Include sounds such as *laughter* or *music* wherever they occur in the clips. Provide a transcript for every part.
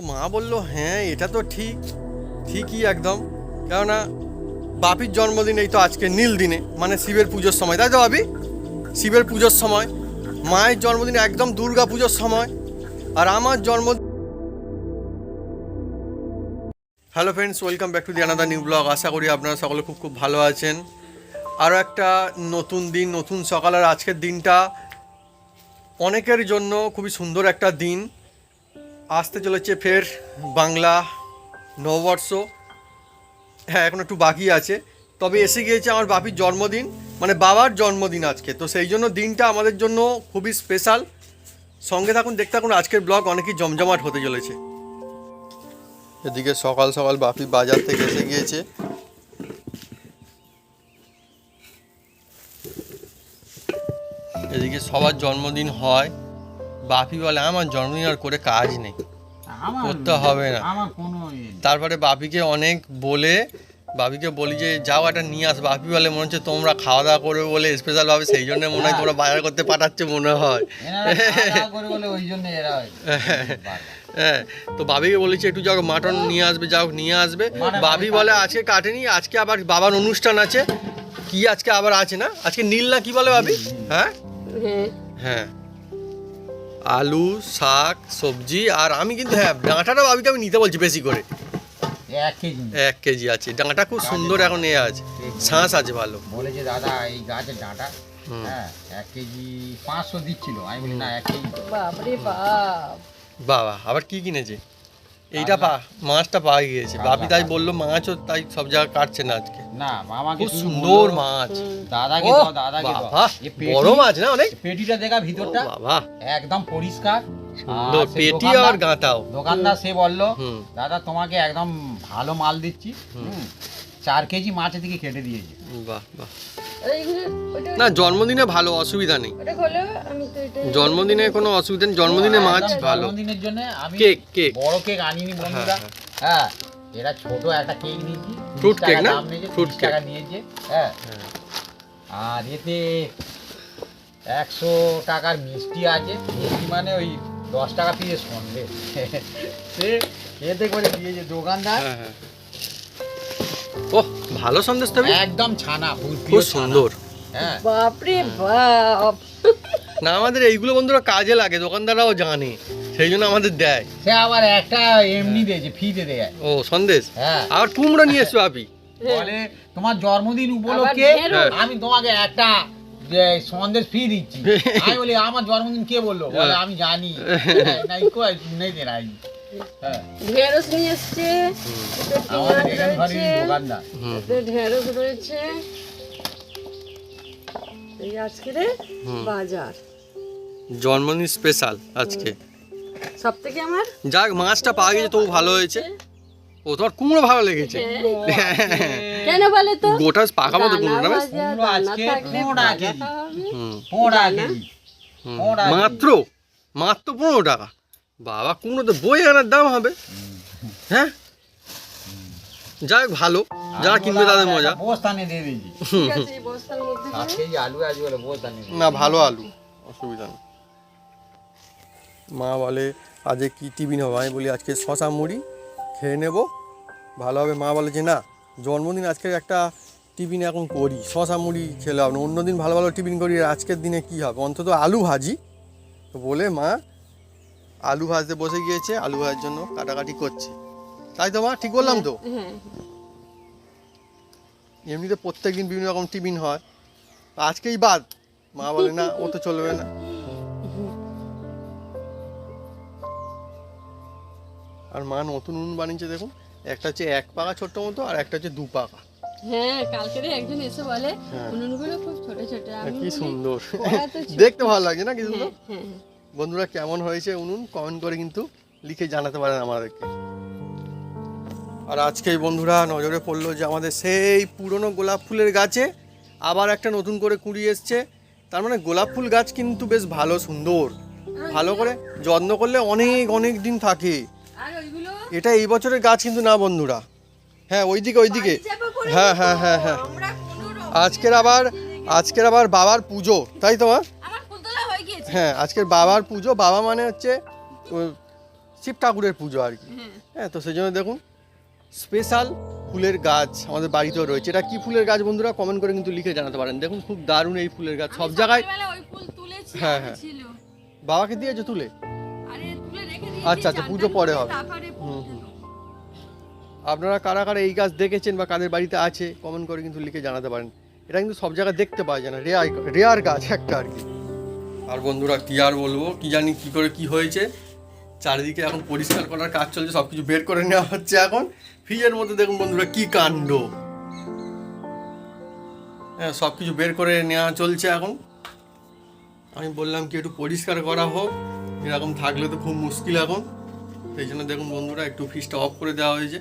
মা বলল হ্যাঁ এটা তো ঠিক, ঠিকই একদম। কেননা, বাপির জন্মদিন এই তো আজকে নীল দিনে মানে শিবের পুজোর সময়। তাই তো, বাপি? শিবের পুজোর সময়, মায়ের জন্মদিন একদম দুর্গা পুজোর সময়, আর আমার জন্ম hello friends welcome back to the আনাদা new blog আশা করি আপনারা সকলে খুব খুব ভালো আছেন। আরও একটা নতুন দিন, নতুন সকাল আর আজকের দিনটা অনেকের জন্য খুবই সুন্দর একটা দিন। আসতে চলেছে ফের বাংলা নববর্ষ। হ্যাঁ এখন একটু বাকি আছে। তবে এসে গিয়েছে আমার বাপির জন্মদিন মানে বাবার জন্মদিন আজকে। তো সেই জন্য দিনটা আমাদের জন্য খুবই স্পেশাল। সঙ্গে থাকুন, দেখতে থাকুন, আজকের ব্লগ অনেকই জমজমাট হতে চলেছে। এদিকে সকাল সকাল বাপি বাজার থেকে এসে গিয়েছে। এদিকে সবার জন্মদিন হয়। বাপি বলে আমার জন্মদিন আর করে কাজ নেই। করতে হবে না। আমার কোনো নেই। তারপরে বাপিকে অনেক বলে বাপিকে বলি যে যাও একটা নিয়ে আস। বাপি বলে মনে হচ্ছে তোমরা খাওয়া দাওয়া করবে বলে স্পেশাল ভাবে সেই জন্য মনে হয় তোমরা বাজার করতে পাঠাচ্ছে মনে হয়। এনারা খাওয়া দাওয়া করে বলে ওই জন্য এরা *laughs* হ্যাঁ তো বাবিকে বলেছি একটু যাও মাটন নিয়ে আসবে যাও নিয়ে আসবে। মানে বাবি বলে আজকে কাটেনি আজকে আবার বাবার অনুষ্ঠান আছে। কি আজকে আবার আছে না? আজকে নীল না কি বলে বাবি হ্যাঁ। হ্যাঁ। আলু শাক সবজি আর আমি কিন্তু হ্যাঁ ডাঁটাটা বাবিকে আমি নিতে বলছি বেশি করে। এক কেজি। এক কেজি আছে। ডাঁটা খুব সুন্দর এখন এ আছে। শাঁস আছে ভালো। বলেছে দাদা এই গাছের ডাঁটা হ্যাঁ এক কেজি পাঁচশো দিচ্ছিল। আমি বলি না এক কেজি তো। বাপরে বাপ। বাবা আবার কি কিনেছে? এইটা পা মাছটা পাওয়া গিয়েছে। বাপি তাই বলল মাছও তাই সব জায়গায় কাটছে না আজকে। না মামা খুব সুন্দর মাছ। দাও বাবা এ পেটি- বড় মাছ না অনেক? পেটিটা দেখা ভিতরটা। বাবা। একদম পরিষ্কার। সুন্দর পেটি আর গাঁতাও দোকানদার সে বলল দাদা তোমাকে একদম ভালো মাল দিচ্ছি। চার কেজি মাছের থেকে কেটে দিয়েছে। বাহ বাহ। না জন্মদিনে ভালো অসুবিধা নেই। ওটা খোলো আমি তো এটা জন্মদিনে কোনো অসুবিধা নেই জন্মদিনে মাছ ভালো। জন্মদিনের জন্য আমি কেক কেক। বড় কেক আনিনি বন্ধুরা। হ্যাঁ, হ্যাঁ এরা ছোট একটা কেক নিয়েছি। 30 cake না? 30 টাকা নিয়েছে হ্যাঁ। হ্যাঁ। আর এতে একশো টাকার মিষ্টি আছে। মিষ্টি মানে ওই দশ টাকা পিস সন্দেশ সে এতে করে দিয়েছে। দোকানদার হ্যাঁ হ্যাঁ। ও ভালো সন্দেশ তবে একদম ছানা খুব সুন্দর। হ্যাঁ। বাপরে বাপ। না আমাদের এইগুলো বন্ধুরা কাজে লাগে দোকানদাররাও জানে সেই জন্য আমাদের দেয়। সে আবার একটা এমনি দিয়েছে ফ্রিতে দেয়। ও সন্দেশ? হ্যাঁ। আর কুমড়ো নিয়ে এসছো আপনি বলে তোমার জন্মদিন উপলক্ষে আমি তোমাকে একটা সন্দেশ ফ্রি দিচ্ছি। *laughs* আমি বলি আমার জন্মদিন কে বলল? বলে আমি জানি। হ্যাঁ, *laughs* নাই কই নেই। হ্যাঁ ঢেঁড়স নিয়ে এসছে ঢেঁড়স রয়েছে। এই আজকে বাজার। জন্মদিন স্পেশাল আজকে। সব থেকে আমার যাক মাছটা পাওয়া গেছে তবু ভালো হয়েছে। ও তোমার কুমড়ো ভালো লেগেছে। কেন বলে তো? গোটা পাকা মতো কুমড়ো না আজকে কেজি। কেজি মাত্র মাত্র পনেরো টাকা। বাবা কুমড়ো তো বই আনার দাম হবে। হ্যাঁ? যাই হোক ভালো। যারা কিনবে তাদের মজা। না ভালো আলু। অসুবিধা নেই। মা বলে আজকে কি টিফিন হবে? আমি বলি আজকে শশা মুড়ি খেয়ে নেব। ভালো হবে। মা বলে যে না জন্মদিন আজকে একটা টিফিন এখন করি। শশা মুড়ি খেলে হবে অন্যদিন ভালো ভালো টিফিন করি। আজকের দিনে কি হবে? অন্তত আলু ভাজি। তো বলে মা আলু ভাজতে বসে গিয়েছে আলু ভাজার জন্য কাটাকাটি করছে। তাই তো মা ঠিক বললাম তো? হ্যাঁ এমনিতে প্রত্যেক দিন বিভিন্ন রকম টিফিন হয়। আজকেই বাদ। মা বলে না ও তো চলবে না। আর মা নতুন উনুন বানিয়েছে দেখুন। একটা হচ্ছে এক পাকা ছোট্ট মতো আর একটা হচ্ছে দু পাকা। হ্যাঁ কালকে একজন এসে বলে হ্যাঁ। উনুনগুলো খুব ছোট ছোট। কি সুন্দর। ছোট। দেখতে ভালো লাগে না কি সুন্দর? হ্যাঁ, হ্যাঁ, হ্যাঁ। বন্ধুরা কেমন হয়েছে উনুন? কমেন্ট করে কিন্তু লিখে জানাতে পারেন আমাদেরকে। আর আজকে বন্ধুরা নজরে পড়ল যে আমাদের সেই পুরনো গোলাপ ফুলের গাছে আবার একটা নতুন করে কুড়ি এসছে। তার মানে গোলাপ ফুল গাছ কিন্তু বেশ ভালো সুন্দর। ভালো করে যত্ন করলে অনেক অনেক দিন থাকে। এটা এই বছরের গাছ কিন্তু না বন্ধুরা। হ্যাঁ ওইদিকে ওইদিকে। হ্যাঁ হ্যাঁ হ্যাঁ হ্যাঁ। আজকের আবার আজকের আবার বাবার পুজো তাই তো মা? আমার ফুল তোলা হয়ে আজকের বাবার পুজো বাবা মানে হচ্ছে শিব ঠাকুরের পুজো আর কি। হ্যাঁ তো সেই জন্য দেখুন স্পেশাল ফুলের গাছ আমাদের বাড়িতেও রয়েছে। এটা কি ফুলের গাছ বন্ধুরা? কমেন্ট করে কিন্তু লিখে জানাতে পারেন। দেখুন খুব দারুণ এই ফুলের গাছ। সব জায়গায় হ্যাঁ, হ্যাঁ। বাবাকে দিয়েছ তুলে? আচ্ছা, আচ্ছা, পুজো পরে হবে। হুম, হুম। আপনারা কারা কারা এই গাছ দেখেছেন বা কাদের বাড়িতে আছে কমেন্ট করে কিন্তু লিখে জানাতে পারেন। এটা কিন্তু সব জায়গায় দেখতে পাওয়া যায় না। রেয়ার রেয়ার গাছ একটা আর কি। আর বন্ধুরা, কি আর বলব? কি জানি কি করে কি হয়েছে? চারিদিকে এখন পরিষ্কার করার কাজ চলছে সব কিছু বের করে নেওয়া হচ্ছে এখন। ফ্রিজের মধ্যে দেখুন বন্ধুরা, কি কাণ্ড। হ্যাঁ সব কিছু বের করে নেওয়া চলছে এখন। আমি বললাম কি, একটু পরিষ্কার করা হোক। এরকম থাকলে তো খুব মুশকিল এখন। সেই জন্য দেখুন বন্ধুরা, একটু ফ্রিজটা অফ করে দেওয়া হয়েছে।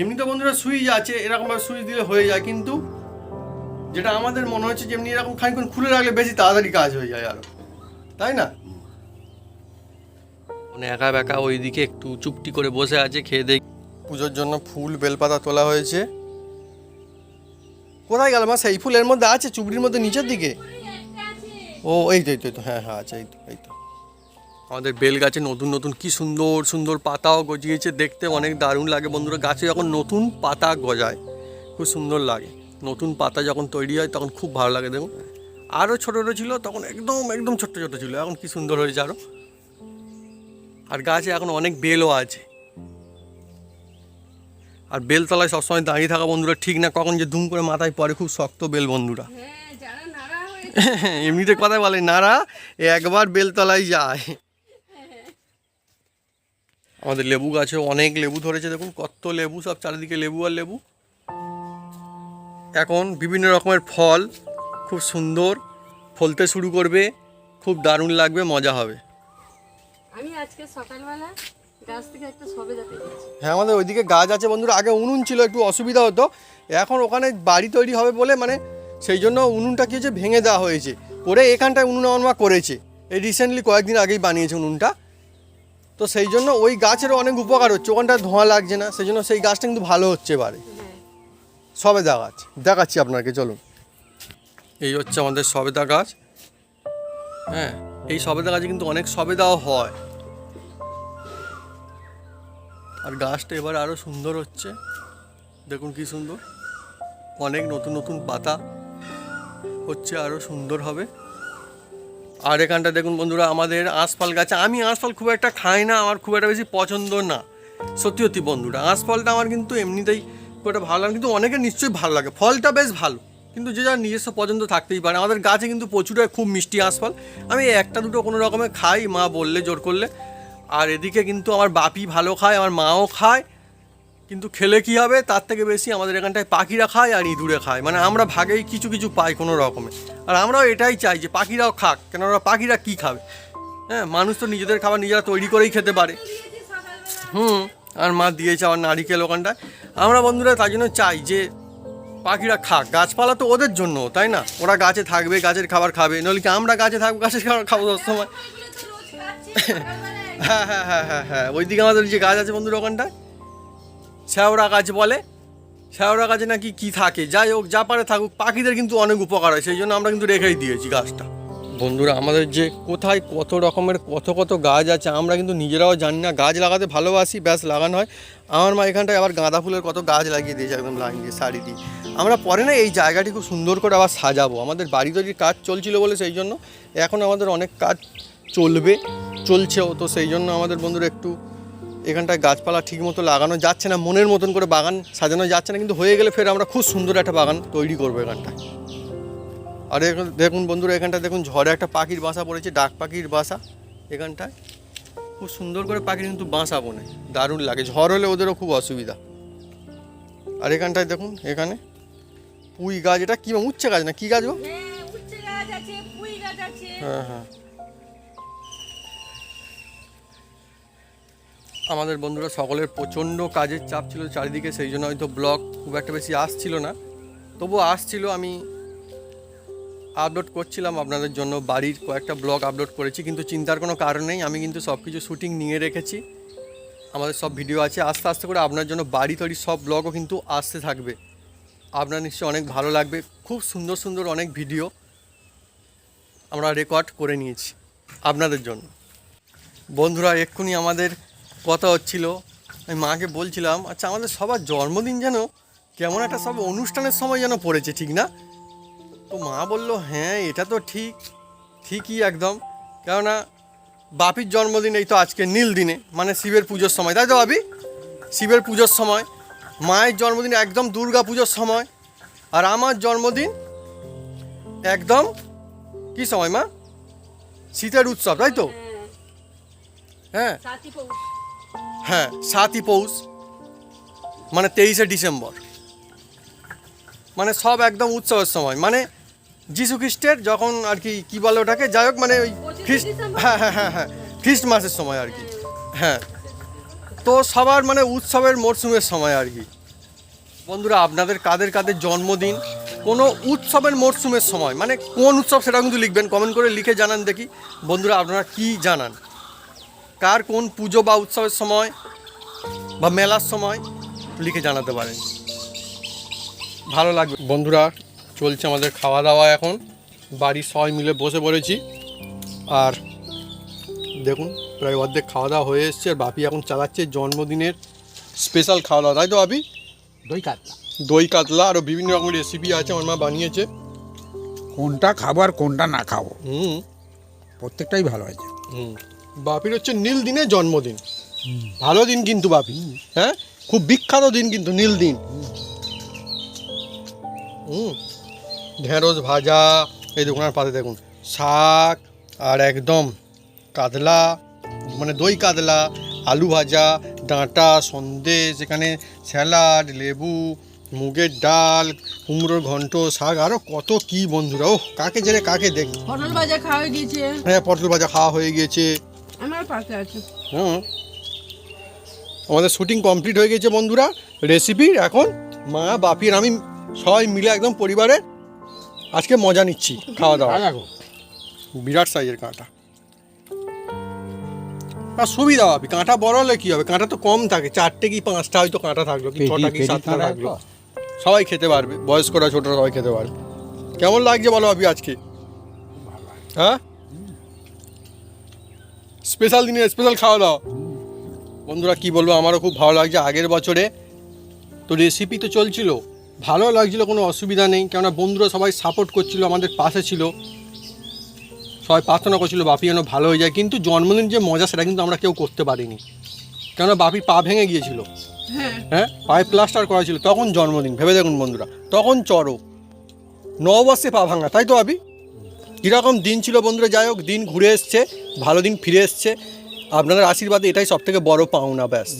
এমনিতে বন্ধুরা সুইচ আছে এরকমভাবে সুইচ দিলে হয়ে যায়, কিন্তু যেটা আমাদের মনে হচ্ছে যেমনি এরকম খানিক্ষণ খুলে রাখলে বেশি তাড়াতাড়ি কাজ হয়ে যায় আরও। তাই না? মানে একা বেকা ওইদিকে একটু চুপটি করে বসে আছে খেয়ে দেখ। পুজোর জন্য ফুল বেলপাতা তোলা হয়েছে। কোথায় গেল মা? সেই ফুলের মধ্যে আছে চুবড়ির মধ্যে নিচের দিকে? ও এই তো এই তো এই তো হ্যাঁ হ্যাঁ আছে এই তো এই তো। আমাদের বেল গাছে নতুন নতুন কি সুন্দর সুন্দর পাতাও গজিয়েছে দেখতে অনেক দারুণ লাগে বন্ধুরা। গাছে যখন নতুন পাতা গজায় খুব সুন্দর লাগে। নতুন পাতা যখন তৈরি হয় তখন খুব ভালো লাগে দেখুন। আরও ছোটো ছোটো ছিল তখন একদম একদম ছোট্ট ছোট ছিল। এখন কি সুন্দর হয়েছে আরও আর গাছে এখন অনেক বেলও আছে। আর বেলতলায় সবসময় দাঁড়িয়ে থাকা বন্ধুরা ঠিক না কখন যে দুম করে মাথায় পড়ে খুব শক্ত বেল বন্ধুরা। হ্যাঁ *laughs* এমনিতে কথা বলে নারা একবার বেলতলায় যায়। আমাদের লেবু গাছে অনেক লেবু ধরেছে দেখুন কত লেবু সব চারিদিকে লেবু আর লেবু। এখন বিভিন্ন রকমের ফল খুব সুন্দর ফলতে শুরু করবে খুব দারুণ লাগবে মজা হবে। আমি আজকে সকালবেলা গাছ থেকে একটা সবেদা পেয়েছি হ্যাঁ আমাদের ওইদিকে গাছ আছে বন্ধুরা আগে উনুন ছিল একটু অসুবিধা হতো। এখন ওখানে বাড়ি তৈরি হবে বলে মানে সেই জন্য উনুনটা কি হয়েছে ভেঙে দেওয়া হয়েছে। করে এখানটায় উনুন আমার মা করেছে। এই রিসেন্টলি কয়েকদিন আগেই বানিয়েছে উনুনটা। তো সেই জন্য ওই গাছেরও অনেক উপকার হচ্ছে ওখানটা ধোঁয়া লাগছে না সেই জন্য সেই গাছটা কিন্তু ভালো হচ্ছে এবারে। সবে সবেদা গাছ দেখাচ্ছি আপনাকে চলুন। এই হচ্ছে আমাদের সবেদা গাছ। হ্যাঁ এই সবেদা গাছে কিন্তু অনেক সবেদাও হয়। আর গাছটা এবার আরও সুন্দর হচ্ছে। দেখুন কি সুন্দর। অনেক নতুন নতুন পাতা হচ্ছে আরও সুন্দর হবে। আর এখানটা দেখুন বন্ধুরা, আমাদের আঁশফল গাছে। আমি আঁশফল খুব একটা খাই না, আমার খুব একটা বেশি পছন্দ না। সত্যি সত্যি বন্ধুরা, আঁশফলটা আমার কিন্তু এমনিতেই খুব একটা ভালো লাগে কিন্তু অনেকের নিশ্চয়ই ভালো লাগে। ফলটা বেশ ভালো। কিন্তু যে যার নিজস্ব পছন্দ থাকতেই পারে। আমাদের গাছে কিন্তু প্রচুর খুব মিষ্টি আঁশফল আমি একটা দুটো কোনো রকমে খাই, মা বললে জোর করলে। আর এদিকে কিন্তু আমার বাপি ভালো খায়, আমার মাও খায়। কিন্তু খেলে কি হবে? তার থেকে বেশি আমাদের এখানটায় পাখিরা খায় আর ইঁদুরে খায়। মানে আমরা ভাগেই কিছু কিছু পাই কোনো রকমে। আর আমরাও এটাই চাই যে পাখিরাও খাক, কেন ওরা পাখিরা কী খাবে? হ্যাঁ মানুষ তো নিজেদের খাবার নিজেরা তৈরি করেই খেতে পারে। হুম, আর মা দিয়েছে আমার নারিকেল ওখানটায়। আমরা বন্ধুরা তাই জন্য চাই যে পাখিরা খাক। গাছপালা তো ওদের জন্য তাই না? ওরা গাছে থাকবে গাছের খাবার খাবে। নইলে কি আমরা গাছে থাকব গাছের খাবার খাব সবসময় *laughs* হ্যাঁ হ্যাঁ হ্যাঁ হ্যাঁ হ্যাঁ। ওইদিকে আমাদের যে গাছ আছে বন্ধুর ওখানটায় শ্যাওড়া গাছ বলে। শ্যাওড়া গাছে নাকি কি থাকে? যাই হোক যা পারে থাকুক। পাখিদের কিন্তু অনেক উপকার হয় সেই জন্য আমরা কিন্তু রেখেই দিয়েছি গাছটা। বন্ধুরা আমাদের যে কোথায় কত রকমের কত কত গাছ আছে আমরা কিন্তু নিজেরাও জানি না। গাছ লাগাতে ভালোবাসি ব্যাস লাগানো হয়। আমার মা এখানটায় আবার গাঁদা ফুলের কত গাছ লাগিয়ে দিয়েছে একদম লাইন দিয়ে শাড়ি দিয়ে। আমরা পরে না এই জায়গাটি খুব সুন্দর করে আবার সাজাবো। আমাদের বাড়ি তৈরির কাজ চলছিল বলে সেই জন্য। এখন আমাদের অনেক কাজ চলবে চলছেও তো সেই জন্য আমাদের বন্ধুরা একটু এখানটায় গাছপালা ঠিক মতো লাগানো যাচ্ছে না, মনের মতন করে বাগান সাজানো যাচ্ছে না, কিন্তু হয়ে গেলে ফের আমরা খুব সুন্দর একটা বাগান তৈরি করব এখানটায়। আর দেখুন বন্ধুরা এখানটায় দেখুন ঝড়ে একটা পাখির বাসা পড়েছে, ডাক পাখির বাসা এখানটায়। খুব সুন্দর করে পাখির কিন্তু বাসা বনে, দারুণ লাগে। ঝড় হলে ওদেরও খুব অসুবিধা। আর এখানটায় দেখুন, এখানে পুঁই গাছ এটা কি উচ্ছে গাছ না কি গাছ গো? হ্যাঁ হ্যাঁ হ্যাঁ। আমাদের বন্ধুরা সকলের প্রচণ্ড কাজের চাপ ছিল চারিদিকে সেই জন্য হয়তো ব্লগ খুব একটা বেশি আসছিল না। তবুও আসছিল আমি আপলোড করছিলাম আপনাদের জন্য বাড়ির কয়েকটা ব্লগ আপলোড করেছি কিন্তু চিন্তার কোনো কারণ নেই আমি কিন্তু সব কিছু শ্যুটিং নিয়ে রেখেছি। আমাদের সব ভিডিও আছে আস্তে আস্তে করে আপনার জন্য বাড়ি তৈরি সব ব্লগও কিন্তু আসতে থাকবে। আপনার নিশ্চয়ই অনেক ভালো লাগবে। খুব সুন্দর সুন্দর অনেক ভিডিও আমরা রেকর্ড করে নিয়েছি আপনাদের জন্য। বন্ধুরা, এক্ষুনি আমাদের কথা হচ্ছিল, আমি মাকে বলছিলাম আচ্ছা আমাদের সবার জন্মদিন যেন কেমন একটা সব অনুষ্ঠানের সময় যেন পড়েছে, ঠিক না? তো মা বলল হ্যাঁ এটা তো ঠিক, ঠিকই একদম। কেননা, বাপির জন্মদিন এই তো আজকে নীল দিনে মানে শিবের পুজোর সময়। তাই তো, বাপি? শিবের পুজোর সময়। মায়ের জন্মদিন একদম দুর্গা পুজোর সময় আর আমার জন্মদিন একদম কি সময় মা? শীতের উৎসব তাই তো? হ্যাঁ। হ্যাঁ সাতই পৌষ মানে তেইশে ডিসেম্বর। মানে সব একদম উৎসবের সময় মানে যিশু খ্রিস্টের যখন আর কি কী বলে ওটাকে? যাই হোক মানে ওই খ্রিস্ট হ্যাঁ হ্যাঁ হ্যাঁ হ্যাঁ খ্রিস্ট মাসের সময় আর কি। হ্যাঁ। তো সবার মানে উৎসবের মরশুমের সময় আর কি। বন্ধুরা, আপনাদের কাদের কাদের জন্মদিন, কোনো উৎসবের মরশুমের সময় মানে কোন উৎসব সেটা কিন্তু লিখবেন কমেন্ট করে লিখে জানান দেখি। বন্ধুরা, আপনারা কি জানান? কার কোন পুজো বা উৎসবের সময় বা মেলার সময় লিখে জানাতে পারেন। ভালো লাগবে। বন্ধুরা, চলছে আমাদের খাওয়া দাওয়া এখন। বাড়ির সবাই মিলে বসে পড়েছি। আর দেখুন প্রায় অর্ধেক খাওয়া দাওয়া হয়ে এসছে আর বাপি এখন চালাচ্ছে জন্মদিনের স্পেশাল খাওয়া দাওয়া তাই তো বাপি? দই কাতলা। দই কাতলা আরও বিভিন্ন রকম রেসিপি আছে আমার মা বানিয়েছে। কোনটা খাব আর কোনটা না খাব? হুম। প্রত্যেকটাই ভালো আছে হুম। বাপির হচ্ছে নীল দিনে জন্মদিন। ভালো দিন কিন্তু বাপি হ্যাঁ? খুব বিখ্যাত দিন কিন্তু নীল দিন। হুম। ঢেঁড়স ভাজা এই দোকানের পাতে দেখুন শাক আর একদম কাতলা মানে দই কাতলা আলু ভাজা ডাঁটা সন্দেশ এখানে স্যালাড লেবু মুগের ডাল কুমড়োর ঘন্ট শাক আরও কত কি বন্ধুরা ও কাকে জেনে কাকে দেখ পটল ভাজা খাওয়া হয়ে গিয়েছে। হ্যাঁ পটল ভাজা খাওয়া হয়ে গিয়েছে। আমার পাশে আছে। হুম। আমাদের শুটিং কমপ্লিট হয়ে গেছে বন্ধুরা। রেসিপি এখন মা বাপির আমি সবাই মিলে একদম পরিবারে আজকে মজা নিচ্ছি খাওয়া দাওয়া। দেখো। বিরাট সাইজের কাঁটা। আর সুবিধা হবে। কাঁটা বড় হলে কী হবে? কাঁটা তো কম থাকে। চারটে কি পাঁচটা হয়তো কাঁটা থাকল কি ছটা কি সাতটা থাকল? সবাই খেতে পারবে। বয়স্করা ছোটরা সবাই খেতে পারবে। কেমন লাগছে বলো আপনি আজকে? হ্যাঁ? স্পেশাল দিনে স্পেশাল খাওয়া দাওয়া বন্ধুরা কি বলব আমারও খুব ভালো লাগছে। আগের বছরে তো রেসিপি তো চলছিল। ভালো লাগছিল কোনো অসুবিধা নেই। কেননা বন্ধুরা সবাই সাপোর্ট করছিল আমাদের পাশে ছিল। সবাই প্রার্থনা করছিল বাপি যেন ভালো হয়ে যায় কিন্তু জন্মদিন যে মজা সেটা কিন্তু আমরা কেউ করতে পারিনি। কেননা বাপি পা ভেঙে গিয়েছিল। হ্যাঁ। পায়ে প্লাস্টার করা ছিল। তখন জন্মদিন ভেবে দেখুন বন্ধুরা। তখন চড়ক নববর্ষে পা ভাঙা তাই তো আবি কীরকম দিন ছিল বন্ধুরা যাই হোক দিন ঘুরে এসছে ভালো দিন ফিরে এসছে। আপনাদের আশীর্বাদে এটাই সব থেকে বড় পাওনা ব্যাস।